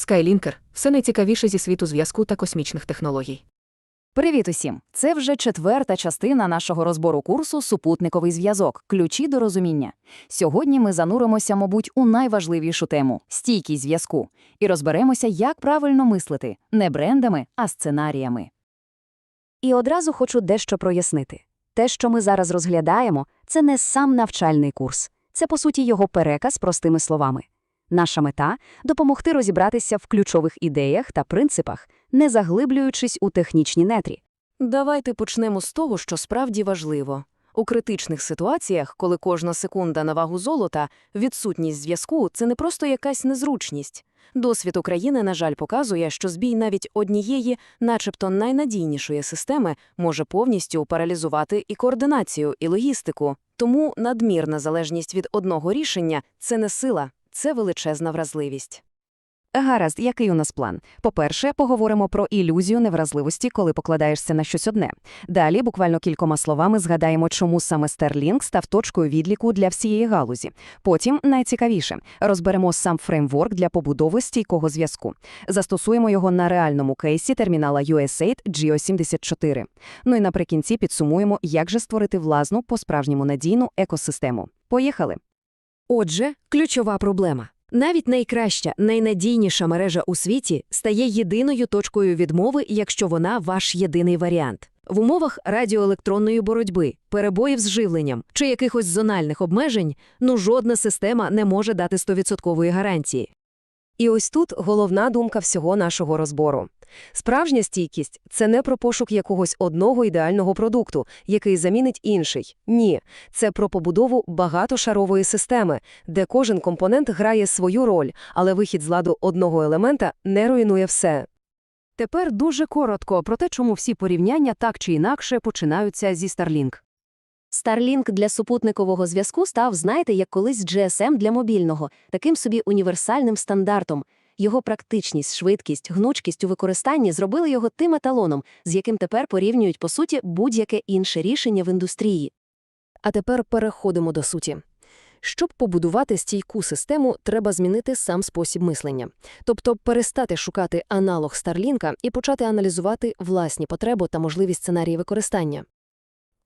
Skylінкер – все найцікавіше зі світу зв'язку та космічних технологій. Привіт усім! Це вже четверта частина нашого розбору курсу Супутниковий зв'язок. Ключі до розуміння. Сьогодні ми зануримося, мабуть, у найважливішу тему стійкість зв'язку, і розберемося, як правильно мислити не брендами, а сценаріями. І одразу хочу дещо прояснити. Те, що ми зараз розглядаємо, це не сам навчальний курс, це, по суті, його переказ простими словами. Наша мета допомогти розібратися в ключових ідеях та принципах, не заглиблюючись у технічні нетрі. Давайте почнемо з того, що справді важливо. У критичних ситуаціях, коли кожна секунда на вагу золота, відсутність зв'язку – це не просто якась незручність. Досвід України, на жаль, показує, що збій навіть однієї, начебто найнадійнішої системи, може повністю паралізувати і координацію, і логістику. Тому надмірна залежність від одного рішення – це не сила, це величезна вразливість. Гаразд, який у нас план? По-перше, поговоримо про ілюзію невразливості, коли покладаєшся на щось одне. Далі, буквально кількома словами, згадаємо, чому саме Starlink став точкою відліку для всієї галузі. Потім, найцікавіше, розберемо сам фреймворк для побудови стійкого зв'язку. Застосуємо його на реальному кейсі термінала USAID GEO74. Ну і наприкінці підсумуємо, як же створити власну, по-справжньому надійну екосистему. Поїхали! Отже, ключова проблема. Навіть найкраща, найнадійніша мережа у світі стає єдиною точкою відмови, якщо вона ваш єдиний варіант. В умовах радіоелектронної боротьби, перебоїв з живленням чи якихось зональних обмежень, ну жодна система не може дати 100% гарантії. І ось тут головна думка всього нашого розбору. Справжня стійкість – це не про пошук якогось одного ідеального продукту, який замінить інший. Ні, це про побудову багатошарової системи, де кожен компонент грає свою роль, але вихід з ладу одного елемента не руйнує все. Тепер дуже коротко про те, чому всі порівняння так чи інакше починаються зі Starlink. Starlink для супутникового зв'язку став, знаєте, як колись GSM для мобільного, таким собі універсальним стандартом. Його практичність, швидкість, гнучкість у використанні зробили його тим еталоном, з яким тепер порівнюють, по суті, будь-яке інше рішення в індустрії. А тепер переходимо до суті. Щоб побудувати стійку систему, треба змінити сам спосіб мислення. Тобто перестати шукати аналог Старлінка і почати аналізувати власні потреби та можливі сценарії використання.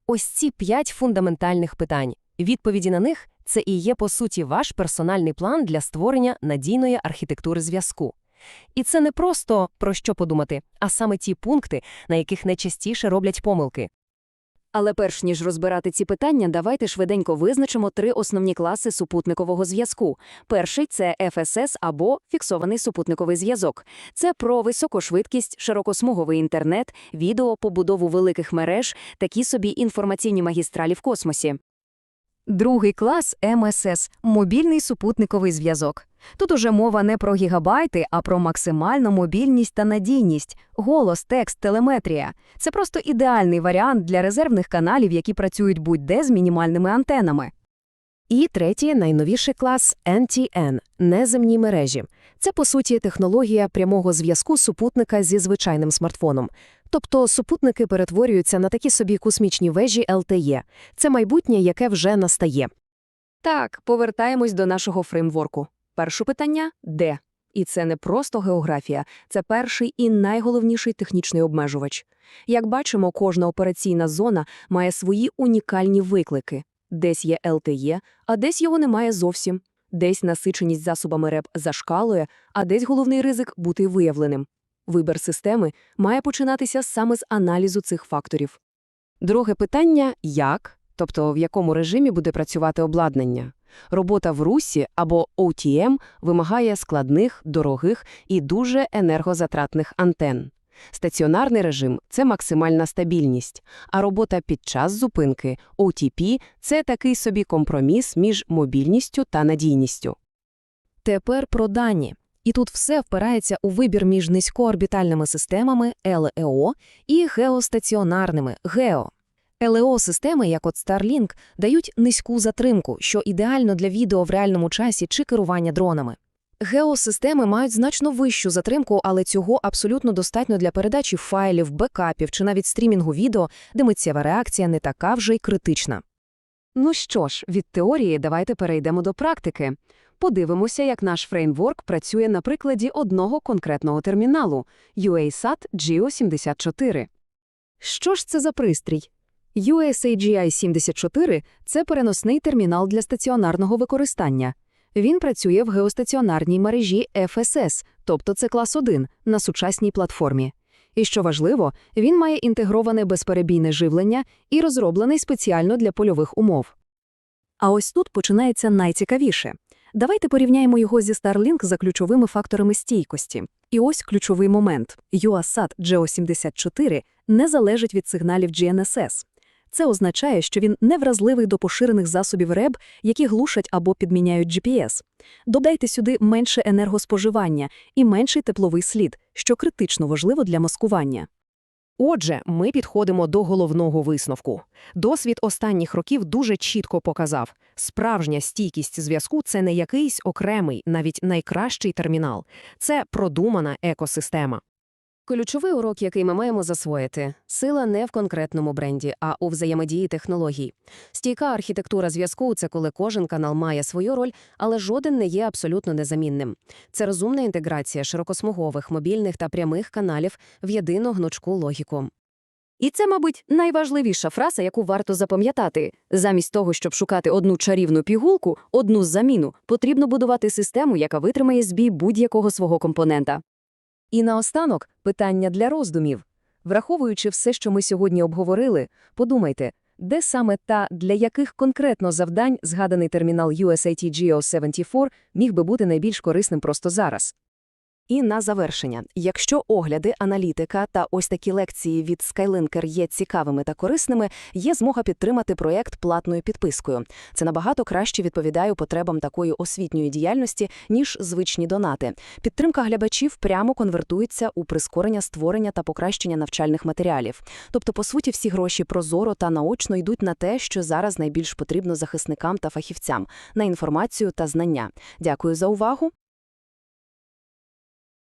Ось ці п'ять фундаментальних питань. Відповіді на них – це і є, по суті, ваш персональний план для створення надійної архітектури зв'язку. І це не просто про що подумати, а саме ті пункти, на яких найчастіше роблять помилки. Але перш ніж розбирати ці питання, давайте швиденько визначимо три основні класи супутникового зв'язку. Перший це FSS або фіксований супутниковий зв'язок. Це про високошвидкість, широкосмуговий інтернет, відео, побудову великих мереж, такі собі інформаційні магістралі в космосі. Другий клас МСС – мобільний супутниковий зв'язок. Тут уже мова не про гігабайти, а про максимальну мобільність та надійність. Голос, текст, телеметрія. Це просто ідеальний варіант для резервних каналів, які працюють будь-де з мінімальними антенами. І третій, найновіший клас NTN – неземні мережі. Це, по суті, технологія прямого зв'язку супутника зі звичайним смартфоном. Тобто супутники перетворюються на такі собі космічні вежі LTE. Це майбутнє, яке вже настає. Так, повертаємось до нашого фреймворку. Перше питання – де? І це не просто географія, це перший і найголовніший технічний обмежувач. Як бачимо, кожна операційна зона має свої унікальні виклики. Десь є LTE, а десь його немає зовсім. Десь насиченість засобами РЕП зашкалує, а десь головний ризик бути виявленим. Вибір системи має починатися саме з аналізу цих факторів. Друге питання – як? Тобто в якому режимі буде працювати обладнання. Робота в русі або OTM вимагає складних, дорогих і дуже енергозатратних антен. Стаціонарний режим – це максимальна стабільність, а робота під час зупинки OTP – це такий собі компроміс між мобільністю та надійністю. Тепер про дані. І тут все впирається у вибір між низькоорбітальними системами ЛЕО і геостаціонарними ГЕО. ЛЕО-системи, як от Starlink, дають низьку затримку, що ідеально для відео в реальному часі чи керування дронами. Геосистеми мають значно вищу затримку, але цього абсолютно достатньо для передачі файлів, бекапів чи навіть стрімінгу відео, де миттєва реакція не така вже й критична. Ну що ж, від теорії давайте перейдемо до практики. Подивимося, як наш фреймворк працює на прикладі одного конкретного терміналу – UASat GEO74. Що ж це за пристрій? USAGI-74 – це переносний термінал для стаціонарного використання. Він працює в геостаціонарній мережі FSS, тобто це клас 1, на сучасній платформі. І що важливо, він має інтегроване безперебійне живлення і розроблений спеціально для польових умов. А ось тут починається найцікавіше. Давайте порівняємо його зі Starlink за ключовими факторами стійкості. І ось ключовий момент. UASat GEO74 не залежить від сигналів GNSS. Це означає, що він не вразливий до поширених засобів РЕБ, які глушать або підміняють GPS. Додайте сюди менше енергоспоживання і менший тепловий слід, що критично важливо для маскування. Отже, ми підходимо до головного висновку. Досвід останніх років дуже чітко показав, справжня стійкість зв'язку – це не якийсь окремий, навіть найкращий термінал. Це продумана екосистема. Ключовий урок, який ми маємо засвоїти – сила не в конкретному бренді, а у взаємодії технологій. Стійка архітектура зв'язку – це коли кожен канал має свою роль, але жоден не є абсолютно незамінним. Це розумна інтеграція широкосмугових, мобільних та прямих каналів в єдину гнучку логіку. І це, мабуть, найважливіша фраза, яку варто запам'ятати. Замість того, щоб шукати одну чарівну пігулку, одну заміну, потрібно будувати систему, яка витримає збій будь-якого свого компонента. І наостанок питання для роздумів. Враховуючи все, що ми сьогодні обговорили, подумайте, де саме та для яких конкретно завдань згаданий термінал USAT GEO74 міг би бути найбільш корисним просто зараз. І на завершення, якщо огляди, аналітика та ось такі лекції від Skylinker є цікавими та корисними, є змога підтримати проєкт платною підпискою. Це набагато краще відповідає потребам такої освітньої діяльності, ніж звичні донати. Підтримка глядачів прямо конвертується у прискорення створення та покращення навчальних матеріалів. Тобто, по суті, всі гроші прозоро та наочно йдуть на те, що зараз найбільш потрібно захисникам та фахівцям – на інформацію та знання. Дякую за увагу.